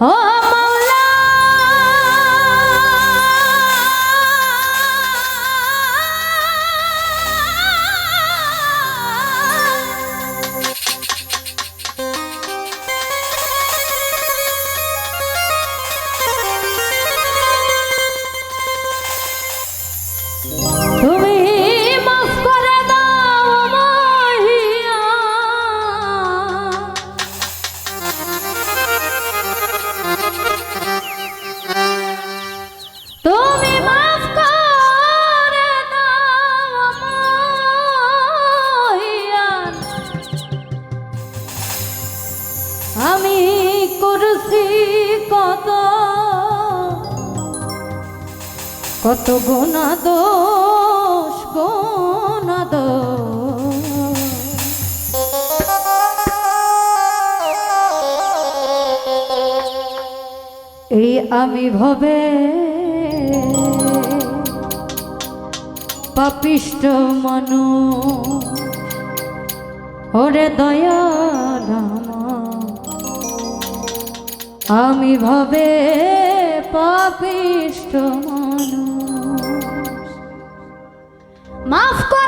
Oh! আমি করছি কত কত গোনা দোষ গোনা এই আমি ভবে পাপিষ্ট মানু ওরে দয়া আমার। আমি ভবে পাপিষ্ট মানুষ। মাফ কর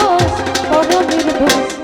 দোষ করবির দোষ